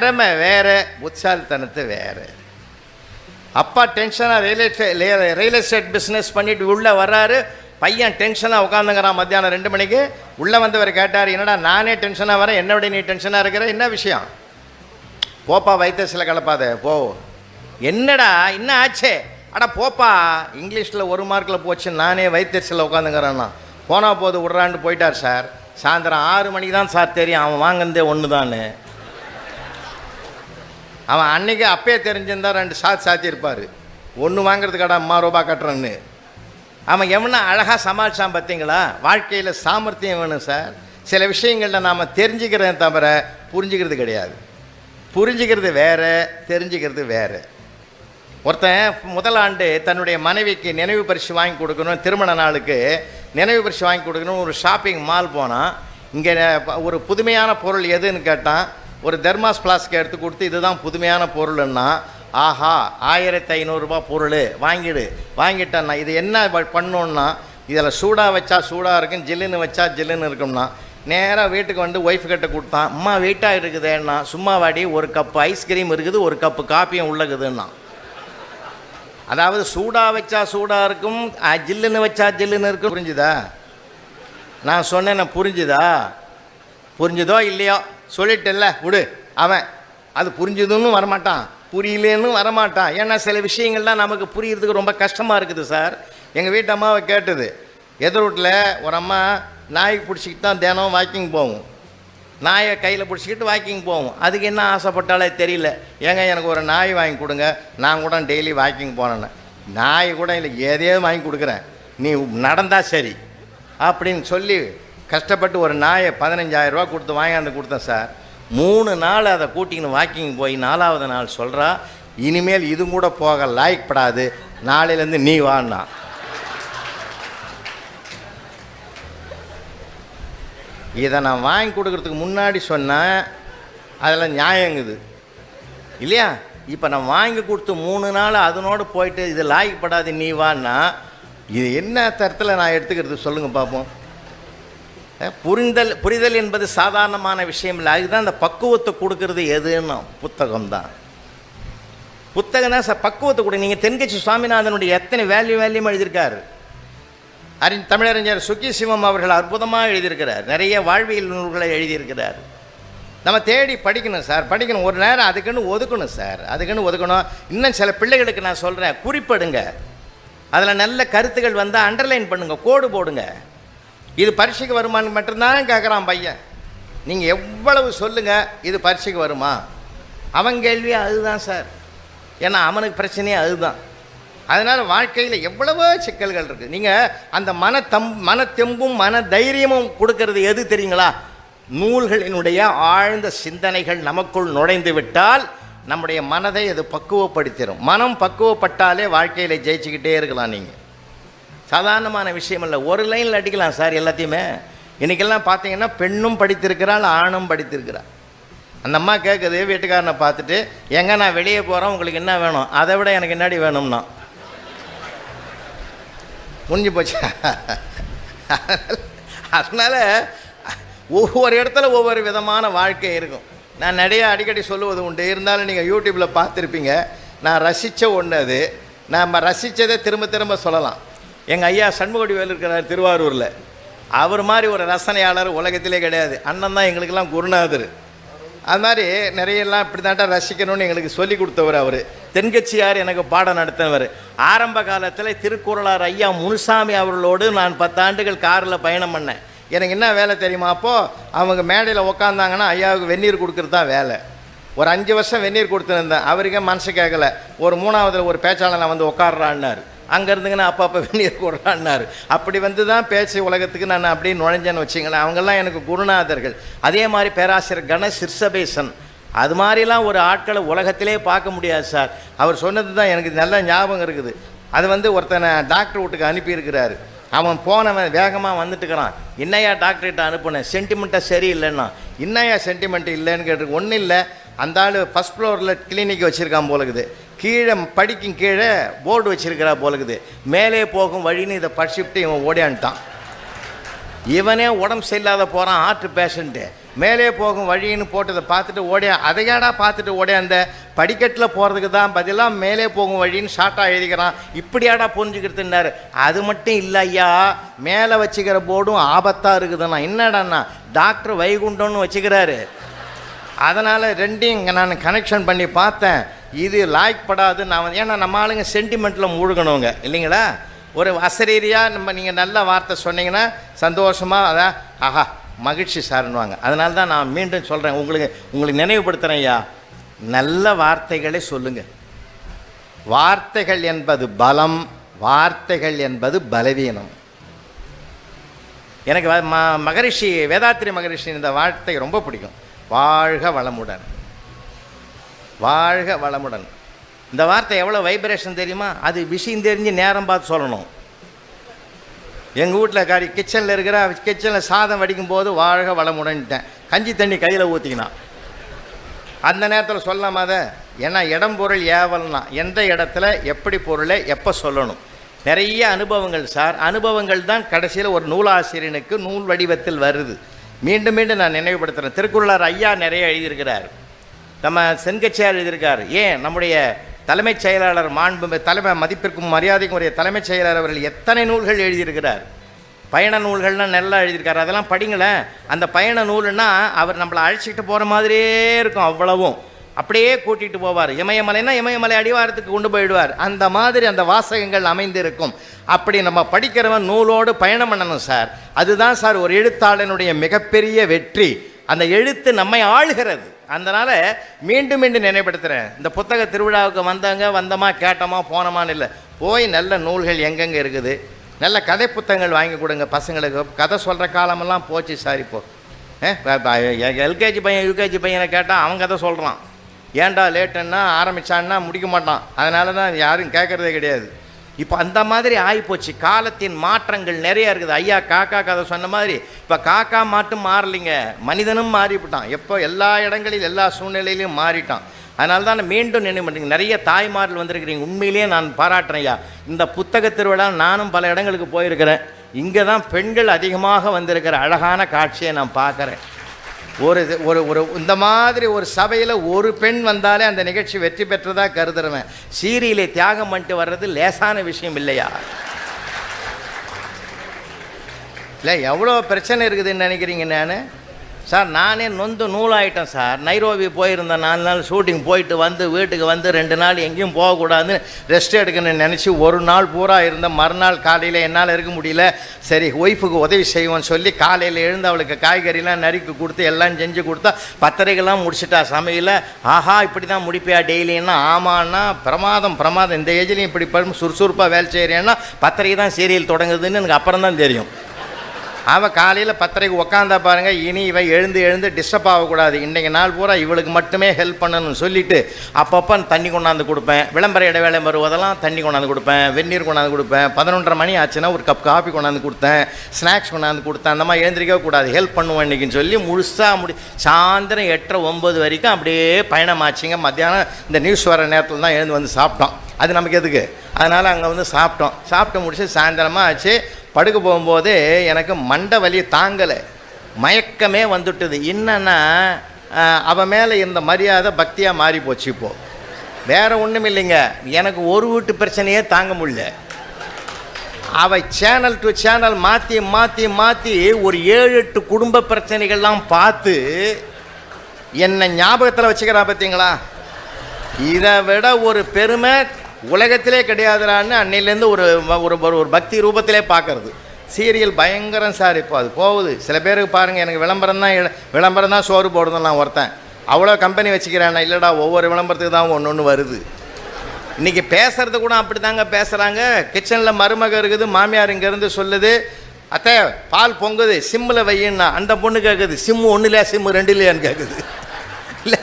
திறமை வேறு புத்தாலித்தனத்தை வேறு. அப்பா டென்ஷனாக real estate real estate business பண்ணிட்டு உள்ளே வர்றாரு. பையன் டென்ஷனாக உட்காந்துங்கிறான் மத்தியானம் ரெண்டு மணிக்கு. உள்ளே வந்தவர் கேட்டார் என்னடா நானே டென்ஷனாக வரேன். என்னோட நீ டென்ஷனாக இருக்கிற? என்ன விஷயம்? போப்பா வைத்தியசில் கலப்பாத. போ. என்னடா என்ன ஆச்சே? அடா போப்பா இங்கிலீஷில் ஒரு மார்க்கில் போச்சு. நானே வைத்தியசில் உட்காந்துங்கிறேன்னா போனால் போது விட்றான்னு போயிட்டார் சார். சாயந்தரம் ஆறு மணிக்கு தான் சார் தெரியும். அவன் வாங்கினதே ஒன்று தான்னு அவன் அன்றைக்கி அப்பயே தெரிஞ்சிருந்தா ரெண்டு சாத் சாத்தியிருப்பார் ஒன்று வாங்குறதுக்காடா அம்மா ரூபா கட்டுறேன்னு. அவன் எவனா அழகாக சமாளிச்சான் பார்த்தீங்களா வாழ்க்கையில் சாமர்த்தியம் வேணும் சார். சில விஷயங்களில் நாம் தெரிஞ்சுக்கிறத தவிர புரிஞ்சுக்கிறது கிடையாது. புரிஞ்சுக்கிறது வேறு தெரிஞ்சுக்கிறது வேற. ஒருத்தன் முதல் ஆண்டு தன்னுடைய மனைவிக்கு நினைவு பரிசு வாங்கி கொடுக்கணும் திருமண நாளுக்கு நினைவு பரிசு வாங்கி கொடுக்கணும் ஒரு ஷாப்பிங் மால் போனான். இங்கே ஒரு புதுமையான பொருள் எதுன்னு கேட்டான். ஒரு தெர்மாஸ் பிளாஸ்க் எடுத்து கொடுத்து இதுதான் புதுமையான பொருள்னா ஆஹா ஆயிரத்தி ஐநூறுரூபா பொருள் வாங்கிடு. வாங்கிட்டேன்னா இது என்ன ப- பண்ணணுன்னா இதில் சூடாக வச்சா சூடாக இருக்கும் ஜில்லுன்னு வச்சா ஜில்லுன்னு இருக்கும்னா நேராக வீட்டுக்கு வந்து ஒய்ஃப் கிட்ட கொடுத்தான் அம்மா வெயிட்டாக இருக்குதேன்னா சும்மா வாடி ஒரு கப்பு ஐஸ்கிரீம் இருக்குது ஒரு கப்பு காப்பியும் உள்ளகுதுன்னா. அதாவது சூடாக வச்சா சூடாக இருக்கும் ஜில்லுன்னு வச்சா ஜில்லுன்னு இருக்கும். புரிஞ்சுதா? நான் சொன்னேன் புரிஞ்சுதா? புரிஞ்சுதோ இல்லையோ? சொல்லிட்டேன்ல விடு. அவன் அது புரிஞ்சுதுன்னு வரமாட்டான். புரியலேன்னு வரமாட்டான். ஏன்னா சில விஷயங்கள்லாம் நமக்கு புரியறதுக்கு ரொம்ப கஷ்டமாக இருக்குது சார். எங்கள் வீட்டு அம்மாவை கேட்டது. எதிர் வீட்டில் ஒரு அம்மா நாய் பிடிச்சிக்கிட்டு தான் தினம் வாக்கிங் போகும். நாயை கையில் பிடிச்சிக்கிட்டு வாக்கிங் போவோம் அதுக்கு என்ன ஆசைப்பட்டாலே தெரியல. ஏங்க எனக்கு ஒரு நாய் வாங்கி கொடுங்க. நான் கூட டெய்லி வாக்கிங் போனேன்னு. நாய் கூட இல்லை எதையாவது வாங்கி கொடுக்குறேன். நீ நடந்தால் சரி. அப்படின்னு சொல்லி கஷ்டப்பட்டு ஒரு நாயை 15000 கொடுத்து வாங்கியாந்து கொடுத்தேன் சார். மூணு நாள் அதை கூட்டிங்கன்னு வாக்கிங் போய் நாலாவது நாள் சொல்கிறா இனிமேல் இது கூட போக லாய்க்கப்படாது நாளையிலேருந்து நீ வான்னா. இதை நான் வாங்கி கொடுக்குறதுக்கு முன்னாடி சொன்னேன் அதில் நியாயங்குது. இல்லையா? இப்போ நான் வாங்கி கொடுத்து மூணு நாள் அதனோடு போயிட்டு இது லாய்க்கப்படாது நீ வான்னா. இது என்ன தரத்தில் நான் எடுத்துக்கிறது சொல்லுங்கள் பார்ப்போம் புரிந்தல் புரிதல் என்பது சாதாரணமான விஷயம் இல்லை. அதுதான் அந்த பக்குவத்தை கொடுக்கறது எதுன்னு புத்தகம் தான் புத்தகம் தான் சார் பக்குவத்தை கொடு. நீங்கள் தென்கட்சி சுவாமிநாதனுடைய எத்தனை வேல்யூ வேல்யூம் எழுதியிருக்காரு? அறி தமிழறிஞர் சுக்கி சிவம் அவர்கள் அற்புதமாக எழுதியிருக்கிறார். நிறைய வாழ்வியல் நூல்களை எழுதியிருக்கிறார். நம்ம தேடி படிக்கணும் சார் படிக்கணும். ஒரு நேரம் அதுக்குன்னு ஒதுக்கணும் சார். அதுக்குன்னு ஒதுக்கணும். இன்னும் சில பிள்ளைகளுக்கு நான் சொல்கிறேன் குறிப்பிடுங்க. அதில் நல்ல கருத்துக்கள் வந்தால் அண்டர்லைன் பண்ணுங்கள் கோடு போடுங்க. இது பரீட்சைக்கு வருமான்னு மட்டும்தான் கேட்குறான் பையன். நீங்கள் எவ்வளவு சொல்லுங்கள் இது பரீட்சைக்கு வருமா? அவன் கேள்வி அதுதான் சார். ஏன்னா அவனுக்கு பிரச்சனையே அதுதான். அதனால் வாழ்க்கையில் எவ்வளவோ சிக்கல்கள் இருக்குது நீங்கள் அந்த மன தம் மனத்தெம்பும் மன தைரியமும் கொடுக்கறது எது தெரியுங்களா? நூல்களினுடைய ஆழ்ந்த சிந்தனைகள் நமக்குள் நுழைந்து விட்டால் நம்முடைய மனதை அது பக்குவப்படுத்திடும் மனம் பக்குவப்பட்டாலே வாழ்க்கையில் ஜெயிச்சுக்கிட்டே இருக்கலாம் நீங்கள் சாதாரணமான விஷயம் இல்லை. ஒரு லைனில் அடிக்கலாம் சார் எல்லாத்தையுமே. இன்றைக்கெல்லாம் பார்த்தீங்கன்னா பெண்ணும் படித்திருக்கிறாள் ஆணும் படித்திருக்கிறாள். அந்த அம்மா கேட்குது வீட்டுக்காரனை பார்த்துட்டு எங்க நான் வெளியே போகிறேன் உங்களுக்கு என்ன வேணும்? அதை விட எனக்கு என்னாடி வேணும்னா? முடிஞ்சு போச்சு. அதனால் ஒவ்வொரு இடத்துல ஒவ்வொரு விதமான வாழ்க்கை இருக்கும். நான் நிறைய அடிக்கடி சொல்லுவது உண்டு. இருந்தாலும் நீங்கள் யூடியூப்பில் பார்த்துருப்பீங்க. நான் ரசித்த ஒன்று அது. நம்ம ரசித்ததை திரும்ப திரும்ப சொல்லலாம். எங்கள் ஐயா சண்முகடி வேலு இருக்கிறார் திருவாரூரில். அவர் மாதிரி ஒரு ரசனையாளர் உலகத்திலே கிடையாது. அண்ணன் தான் எங்களுக்கெல்லாம் குருநாதர். அது மாதிரி நிறையெல்லாம் இப்படி தாண்டா ரசிக்கணும்னு எங்களுக்கு சொல்லி கொடுத்தவர் அவர். தென்கட்சியார் எனக்கு பாடம் நடத்தினவர். ஆரம்ப காலத்தில் திருக்குறளார் ஐயா முனுசாமி அவர்களோடு நான் பத்தாண்டுகள் காரில் பயணம் பண்ணேன். எனக்கு என்ன வேலை தெரியுமா அப்போது அவங்க மேடையில் உக்காந்தாங்கன்னா ஐயாவுக்கு வெந்நீர் கொடுக்குறது தான் வேலை. ஒரு அஞ்சு வருஷம் வெந்நீர் கொடுத்துருந்தேன் அவருக்கே மனசு கேட்கல ஒரு மூணாவதில் ஒரு பேச்சாளர் வந்து உட்காடுறான்னாரு அங்கே இருந்துங்கன்னா அப்பப்போ வெளியே கொடுறான்னாரு அப்படி வந்து தான் பேச்சு உலகத்துக்கு நான் அப்படியே நுழைஞ்சேன்னு வச்சிங்களேன். அவங்கெல்லாம் எனக்கு குருநாதர்கள். அதே மாதிரி பேராசிரியர் கண சிர்சபேசன். அது மாதிரிலாம் ஒரு ஆட்களை உலகத்திலே பார்க்க முடியாது சார். அவர் சொன்னது தான் எனக்கு நல்ல ஞாபகம் இருக்குது. அது வந்து ஒருத்தனை டாக்டர் வீட்டுக்கு அனுப்பியிருக்கிறாரு. அவன் போனவன் வேகமாக வந்துட்டுக்கிறான். என்னையா டாக்டர்கிட்ட அனுப்புனேன் சென்டிமெண்ட்டாக சரியில்லைன்னா. என்னையா சென்டிமெண்ட் இல்லைன்னு கேட்டு ஒன்றும் இல்லை. அந்த ஆள் ஃபஸ்ட் ஃப்ளோரில் கிளினிக் வச்சுருக்கான் போலக்குது. கீழே படிக்கும் கீழே போர்டு வச்சிருக்கிறா போலக்குது. மேலே போகும் வழின்னு இதை படிச்சுட்டு இவன் ஓடியான்ட்டான். இவனே உடம்பு சரியில்லாத போகிறான் ஹார்ட் பேஷண்ட்டு மேலே போகும் வழின்னு போட்டதை பார்த்துட்டு ஓடியா அதையாடா பார்த்துட்டு ஓடியா அந்த படிக்கட்டில் போகிறதுக்கு தான் பதிலாக மேலே போகும் வழின்னு ஷார்ட்டாக எழுதிக்கிறான். இப்படியாடா புரிஞ்சுக்கிறதுன்னாரு. அது மட்டும் இல்லை ஐயா மேலே வச்சுக்கிற போர்டும் ஆபத்தாக இருக்குதுண்ணா. என்னடாண்ணா டாக்டர் வைகுண்டம்னு வச்சுக்கிறாரு. அதனால் ரெண்டையும் இங்கே நான் கனெக்ஷன் பண்ணி பார்த்தேன். இது லாய்க்கப்படாது நான் வந்து ஏன்னா நம்ம ஆளுங்க சென்டிமெண்ட்டில் மூழ்கணுங்க. இல்லைங்களா? ஒரு அசரீரியாக நம்ம நீங்கள் நல்ல வார்த்தை சொன்னீங்கன்னா சந்தோஷமாக அதான் ஆஹா மகிழ்ச்சி சார்னுவாங்க அதனால தான் நான் மீண்டும் சொல்கிறேன் உங்களுக்கு உங்களுக்கு நினைவுபடுத்துகிறேன் ஐயா. நல்ல வார்த்தைகளை சொல்லுங்கள் வார்த்தைகள் என்பது பலம் வார்த்தைகள் என்பது பலவீனம். எனக்கு ம மகரிஷி வேதாத்திரி மகரிஷி இந்த வார்த்தை ரொம்ப பிடிக்கும். வாழ்க வளமுடன். வாழ்க வளமுடன். இந்த வார்த்தை எவ்வளோ வைப்ரேஷன் தெரியுமா? அது விஷயம் தெரிஞ்சு நேரம் பார்த்து சொல்லணும். எங்கள் வீட்டில் காரி கிச்சனில் இருக்கிற கிச்சனில் சாதம் வடிக்கும் போது வாழ்க வளமுடன்ட்டேன். கஞ்சி தண்ணி கையில் ஊற்றிக்கினான் அந்த நேரத்தில் சொல்லாம அதை? ஏன்னா இடம் பொருள் ஏவல்னா எந்த இடத்துல எப்படி பொருளை எப்போ சொல்லணும்? நிறைய அனுபவங்கள் சார். அனுபவங்கள் தான் கடைசியில் ஒரு நூலாசிரியனுக்கு நூல் வடிவத்தில் வருது. மீண்டும் மீண்டும் நான் நினைவுபடுத்துகிறேன் திருக்குறளார் ஐயா நிறைய எழுதியிருக்கிறார். நம்ம செங்கச்சியார் எழுதியிருக்கார் ஏன்? நம்முடைய தலைமைச் செயலாளர் மாண்பு தலைமை மதிப்பிற்கும் மரியாதைக்கும் உரிய தலைமைச் செயலாளர் அவர்கள் எத்தனை நூல்கள் எழுதியிருக்கிறார்? பயண நூல்கள்லாம் நல்லா எழுதியிருக்காரு. அதெல்லாம் படிங்களேன். அந்த பயண நூலுன்னா அவர் நம்மளை அழைச்சிட்டு போகிற மாதிரியே இருக்கும் அவ்வளவும். அப்படியே கூட்டிகிட்டு போவார். இமயமலைன்னா இமயமலை அடிவாரத்துக்கு கொண்டு போயிடுவார். அந்த மாதிரி அந்த வாசகங்கள் அமைந்திருக்கும். அப்படி நம்ம படிக்கிறவன் நூலோடு பயணம் பண்ணணும் சார். அதுதான் சார் ஒரு எழுத்தாளனுடைய மிகப்பெரிய வெற்றி. அந்த எழுத்து நம்மை ஆளுகிறது. அதனால் மீண்டும் மீண்டும் நினைப்படுத்துகிறேன் இந்த புத்தக திருவிழாவுக்கு வந்தவங்க வந்தோமா கேட்டோமா போனோமான்னு இல்லை. போய் நல்ல நூல்கள் எங்கெங்கே இருக்குது? நல்ல கதை புத்தகங்கள் வாங்கி கொடுங்க பசங்களுக்கு. கதை சொல்கிற காலமெல்லாம் போச்சு சார் இப்போது எல்கேஜி பையன் யூகேஜி பையனை கேட்டால் அவன் கதை சொல்கிறான் ஏன்டா லேட்டுன்னா ஆரம்பித்தான்னா முடிக்க மாட்டான். அதனால தான் யாரும் கேட்குறதே கிடையாது. இப்போ அந்த மாதிரி ஆகிப்போச்சு காலத்தின் மாற்றங்கள் நிறையா இருக்குது. ஐயா காக்கா கதை சொன்ன மாதிரி இப்போ காக்கா மாட்டும் மாறலிங்க. மனிதனும் மாறிவிட்டான். எப்போ எல்லா இடங்களில் எல்லா சூழ்நிலையிலையும் மாறிட்டான். அதனால தான் நான் மீண்டும் நினைவு பண்ணுறீங்க நிறைய தாய்மார்கள் வந்திருக்கிறீங்க. உண்மையிலேயே நான் பாராட்டுறேன் ஐயா. இந்த புத்தக திருவிழா நானும் பல இடங்களுக்கு போயிருக்கிறேன். இங்கே தான் பெண்கள் அதிகமாக வந்திருக்கிற அழகான காட்சியை நான் பார்க்குறேன். ஒரு இது- ஒரு ஒரு இந்த மாதிரி ஒரு சபையில் ஒரு பெண் வந்தாலே அந்த நிகழ்ச்சி வெற்றி பெற்றதாக கருதுறவன். சீரியலை தியாகம் பண்ணிட்டு வர்றது லேசான விஷயம் இல்லையா? இல்லை எவ்வளோ பிரச்சனை இருக்குதுன்னு நினைக்கிறீங்க நான்? சார் நானே நொந்து நூலாயிட்டேன் சார். நைரோபி போயிருந்தேன். நாலு நாள் ஷூட்டிங் போயிட்டு வந்து வீட்டுக்கு வந்து ரெண்டு நாள் எங்கேயும் போகக்கூடாதுன்னு ரெஸ்ட் எடுக்கணும்னு நினச்சி ஒரு நாள் பூரா இருந்தேன். மறுநாள் காலையில் என்னால் இருக்க முடியல. சரி ஒய்ஃபுக்கு உதவி செய்வோன்னு சொல்லி காலையில் எழுந்து அவளுக்கு காய்கறிலாம் நறுக்கி கொடுத்து எல்லாம் செஞ்சு கொடுத்தா பத்திரிகைலாம் முடிச்சிட்டா சமையல. ஆஹா இப்படி தான் முடிப்பியா டெய்லின்னா? ஆமான்னா பிரமாதம் பிரமாதம். இந்த ஏஜ்லேயும் இப்படி படும் சுறுசுறுப்பாக வேலை செய்கிறேன்னா பத்திரிகை தான் சீரியல் தொடங்குதுன்னு எனக்கு அப்புறம் தான் தெரியும். அவள் காலையில் பத்தரைக்கு உக்காந்தா பாருங்கள் இனி இவ எழுந்து எழுந்து டிஸ்டர்ப் ஆகக்கூடாது. இன்றைக்கு நாள் பூரா இவளுக்கு மட்டுமே ஹெல்ப் பண்ணணும்னு சொல்லிவிட்டு அப்பப்போ தண்ணி கொண்டாந்து கொடுப்பேன். விளம்பர இடைவேளை வருவதெல்லாம் தண்ணி கொண்டாந்து கொடுப்பேன். வெந்நீர் கொண்டாந்து கொடுப்பேன். பதினொன்றரை மணி ஆச்சுன்னா ஒரு கப் காஃபி கொண்டாந்து கொடுத்தேன். ஸ்நாக்ஸ் கொண்டாந்து கொடுத்தேன். அந்த மாதிரி எழுந்திரிக்கவே கூடாது. ஹெல்ப் பண்ணுவேன் இன்றைக்கின்னு சொல்லி முழுசாக முடி சாயந்தரம் எட்டரை ஒம்பது வரைக்கும் அப்படியே பயணமாச்சுங்க. மத்தியானம் இந்த நியூஸ் வர நேரத்தில் தான் எழுந்து வந்து சாப்பிட்டோம். அது நமக்கு எதுக்கு? அதனால் அங்கே வந்து சாப்பிட்டோம். சாப்பிட்டு முடிச்சு சாயந்தரமாக ஆச்சு. படுக்க போகும்போது எனக்கு மண்டை வலி தாங்கலை. மயக்கமே வந்துட்டுது. என்னன்னா அவன் மேலே இந்த மரியாதை பக்தியாக மாறி போச்சு இப்போது வேறு ஒன்றும் இல்லைங்க. எனக்கு ஒரு வீட்டு பிரச்சனையே தாங்க முடியல. அவை சேனல் டு சேனல் மாற்றி மாற்றி மாற்றி ஒரு ஏழு எட்டு குடும்ப பிரச்சனைகள்லாம் பார்த்து என்னை ஞாபகத்தில் வச்சுக்கிறா பார்த்தீங்களா இதை விட ஒரு பெருமை உலகத்திலே கிடையாதுடான்னு அன்னையிலேருந்து ஒரு ஒரு ஒரு- பக்தி ரூபத்திலே பார்க்கறது. சீரியல் பயங்கரம் சார் இப்போ அது போகுது. சில பேருக்கு பாருங்கள் எனக்கு விளம்பரம் தான் விளம்பரம் தான் சோறு போடுறதும் நான் ஒருத்தன். அவ்வளோ கம்பெனி வச்சுக்கிறேன் இல்லைடா ஒவ்வொரு விளம்பரத்துக்கு தான் ஒன்று ஒன்று வருது. இன்றைக்கி பேசுகிறது கூட அப்படி தாங்க பேசுகிறாங்க கிச்சனில் மருமக இருக்குது மாமியார் இங்கேருந்து சொல்லுது அத்தை பால் பொங்குது சிம்மில் வையின்னா. அந்த பொண்ணு கேட்குது சிம்மு ஒன்று இல்லையா சிம்மு ரெண்டு இல்லையான்னு கேட்குது இல்லை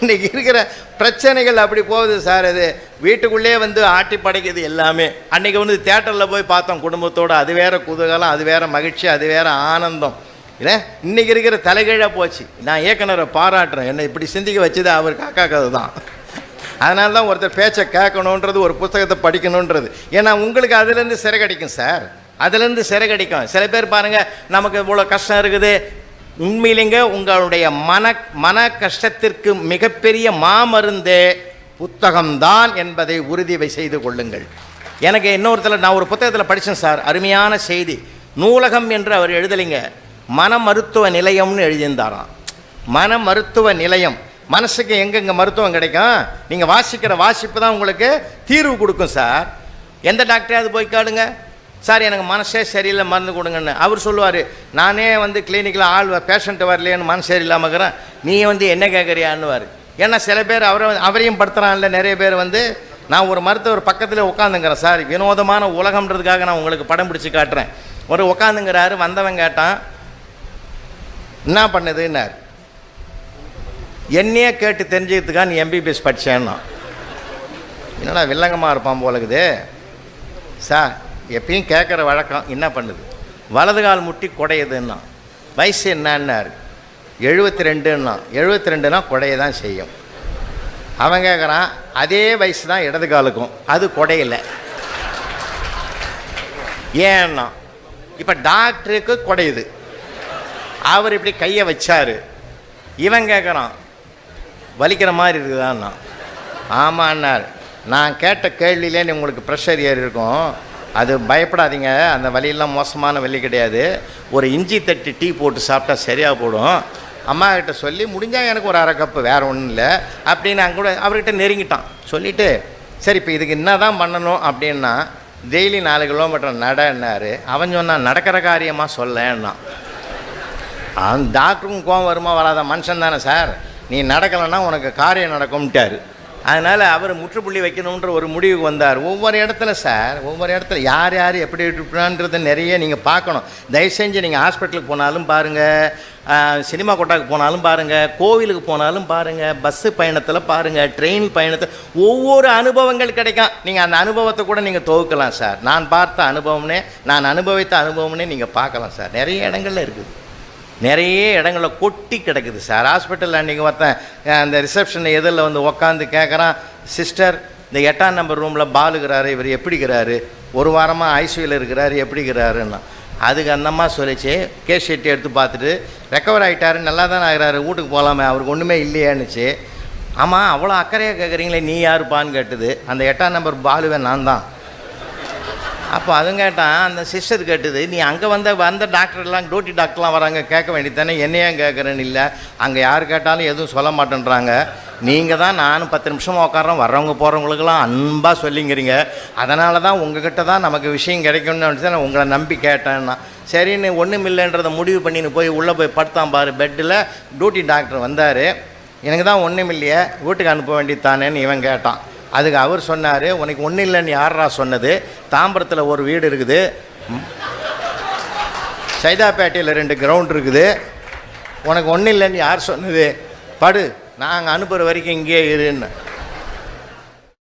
இன்றைக்கி இருக்கிற பிரச்சனைகள் அப்படி போகுது சார் அது. வீட்டுக்குள்ளேயே வந்து ஆட்டி படைக்குது எல்லாமே. அன்றைக்கி வந்து தேட்டரில் போய் பார்த்தோம் குடும்பத்தோடு. அது வேற குதூகலம் அது வேறு மகிழ்ச்சி அது வேற ஆனந்தம். இல்லை இன்னைக்கு இருக்கிற தலைகீழாக போச்சு. நான் இயக்குனரை பாராட்டுறேன். என்னை இப்படி சிந்திக்க வச்சது அவர் காக்கா கதை தான். அதனால தான் ஒருத்தர் பேச்சை கேட்கணுன்றது ஒரு புத்தகத்தை படிக்கணுன்றது. ஏன்னா உங்களுக்கு அதுலேருந்து சிறை கிடைக்கும் சார். அதுலேருந்து சிறை கிடைக்கும் சில பேர் பாருங்கள் நமக்கு இவ்வளோ கஷ்டம் இருக்குது. உண்மையிலேங்க உங்களுடைய மன மன கஷ்டத்திற்கு மிகப்பெரிய மாமருந்தே புத்தகம்தான் என்பதை உறுதி செய்து கொள்ளுங்கள். எனக்கு இன்னொருத்தர் நான் ஒரு புத்தகத்தில் படித்தேன் சார் அருமையான செய்தி. நூலகம் என்று அவர் எழுதலைங்க. மன மருத்துவ நிலையம்னு எழுதியிருந்தாராம். மன மருத்துவ நிலையம். மனசுக்கு எங்கெங்கே மருத்துவம் கிடைக்கும்? நீங்கள் வாசிக்கிற வாசிப்பு தான் உங்களுக்கு தீர்வு கொடுக்கும் சார். எந்த டாக்டரையாவது போய் காடுங்க சார் எனக்கு மனசே சரியில்லை மருந்து கொடுங்கன்னு. அவர் சொல்லுவார் நானே வந்து கிளினிக்கில் ஆள் பேஷண்ட்டு வரலையேன்னு மனசு இல்லாமல் இருக்கிறேன். நீ வந்து என்ன கேட்குறியான்னுவார் ஏன்னா சில பேர் அவரை அவரையும் படுத்துகிறான்ல நிறைய பேர் வந்து நான் ஒரு மருத்துவர் பக்கத்தில் உட்காந்துங்கிறேன் சார். வினோதமான உலகம்ன்றதுக்காக நான் உங்களுக்கு படம் பிடிச்சி காட்டுறேன். ஒரு உட்காந்துங்கிறாரு வந்தவன் கேட்டான் என்ன பண்ணுதுன்னார்? என்னையே கேட்டு தெரிஞ்சுக்கிறதுக்காக நீ எம்பிபிஎஸ் படித்தேன்னா என்னடா வில்லங்கமாக இருப்பான் போலக்குது. சார் எப்பயும் கேட்குற வழக்கம் என்ன பண்ணுது? வலது கால் முட்டி குடையுதுன்னா வயசு என்னன்னாரு எழுபத்தி ரெண்டுன்னா எழுபத்தி ரெண்டுனா குடைய தான் செய்யும். அவன் கேட்குறான் அதே வயசு தான் இடது காலுக்கும் அது குடையில. ஏன்னா இப்போ டாக்டருக்கு குடையுது. அவர் இப்படி கையை வச்சார். இவன் கேட்குறான் வலிக்கிற மாதிரி இருக்குதான்னா. ஆமான்னார். நான் கேட்ட கேள்வியிலேன்னு உங்களுக்கு ப்ரெஷர் ஏறி இருக்கும். அது பயப்படாதீங்க. அந்த வலியெல்லாம் மோசமான வலி கிடையாது. ஒரு இஞ்சி தட்டி டீ போட்டு சாப்பிட்டா சரியாக போடும். அம்மா கிட்ட சொல்லி முடிஞ்சால் எனக்கு ஒரு அரை கப்பு வேறு ஒன்றும் இல்லை. அப்படின்னு நான் கூட அவர்கிட்ட நெருங்கிட்டான். சொல்லிவிட்டு சரி இப்போ இதுக்கு என்ன தான் பண்ணணும்? அப்படின்னா டெய்லி நாலு கிலோமீட்டர் நடன்னாரு. அவன் சொன்னான் நடக்கிற காரியமாக சொல்லேன்னா அவன் டாக்டருக்கும் கோவம் வருமா வராத மனுஷன் தானே சார் நீ நடக்கலைன்னா உனக்கு காரியம் நடக்கும்ட்டார். அதனால் அவர் முற்றுப்புள்ளி வைக்கணுன்ற ஒரு முடிவுக்கு வந்தார். ஒவ்வொரு இடத்துல சார் ஒவ்வொரு இடத்துல யார் யார் எப்படி இருப்பான்றதை நிறைய நீங்கள் பார்க்கணும். தயவு செஞ்சு நீங்கள் ஹாஸ்பிட்டலுக்கு போனாலும் பாருங்கள் சினிமா கொட்டாக்கு போனாலும் பாருங்கள் கோவிலுக்கு போனாலும் பாருங்கள் பஸ்ஸு பயணத்தில் பாருங்கள் ட்ரெயின் பயணத்தில் ஒவ்வொரு அனுபவங்கள் கிடைக்கும். நீங்கள் அந்த அனுபவத்தை கூட நீங்கள் துவக்கலாம் சார். நான் பார்த்த அனுபவம்னே நான் அனுபவித்த அனுபவம்னே நீங்கள் பார்க்கலாம் சார். நிறைய இடங்கள்ல இருக்குது. நிறைய இடங்களில் கொட்டி கிடக்குது. சார் ஹாஸ்பிட்டலில் அன்றைக்கி ஒருத்தன் அந்த ரிசப்ஷனில் எதில் வந்து உக்காந்து கேட்குறான் சிஸ்டர் இந்த எட்டாம் நம்பர் ரூமில் பாலுகிறாரு இவர் எப்படிக்கிறாரு ஒரு வாரமாக ஐசியூவில் இருக்கிறாரு எப்படிக்கிறாருன்னா அதுக்கு அந்தம்மா சொல்லிச்சு கேஸ் ஷீட் எடுத்து பார்த்துட்டு ரெக்கவர் ஆகிட்டாரு நல்லா தானே ஆகிறாரு வீட்டுக்கு போகலாமே அவருக்கு ஒன்றுமே இல்லையான்னுச்சு. ஆமாம் அவ்வளோ அக்கறையாக கேட்குறீங்களே நீ யாருப்பான்னு கேட்டுது? அந்த எட்டாம் நம்பர் பாலுவே நான் தான். அப்போ அதுவும் கேட்டான் அந்த சிஸ்டர் கேட்டுது நீ அங்கே வந்த வந்த டாக்டர்லாம் டூட்டி டாக்டர்லாம் வராங்க கேட்க வேண்டியதானே என்னையே கேட்குறேன்னு இல்லை. அங்கே யார் கேட்டாலும் எதுவும் சொல்ல மாட்டேன்றாங்க. நீங்கள் தான் நானும் பத்து நிமிஷமாக உட்காரோம் வர்றவங்க போகிறவங்களுக்கெல்லாம் அன்பாக சொல்லிங்கிறீங்க. அதனால தான் உங்ககிட்ட தான் நமக்கு விஷயம் கிடைக்கும்னு நினச்சி நான் உங்களை நம்பி கேட்டேன்னா. சரின்னு ஒன்றும் இல்லைன்றதை முடிவு பண்ணின்னு போய் உள்ளே போய் படுத்தான் பாரு பெட்டில் டியூட்டி டாக்டர் வந்தார். எனக்கு தான் ஒன்றும் இல்லையே வீட்டுக்கு அனுப்ப வேண்டியதானேன்னு இவன் கேட்டான். அதுக்கு அவர் சொன்னார் உனக்கு ஒன்றும் இல்லைன்னு யாரா சொன்னது. தாம்பரத்தில் ஒரு வீடு இருக்குது. சைதாப்பேட்டையில் ரெண்டு கிரவுண்ட் இருக்குது. உனக்கு ஒன்றும் இல்லைன்னு யார் சொன்னது? படு. நாங்கள் அனுப்புகிற வரைக்கும் இங்கேயே இருன்னு.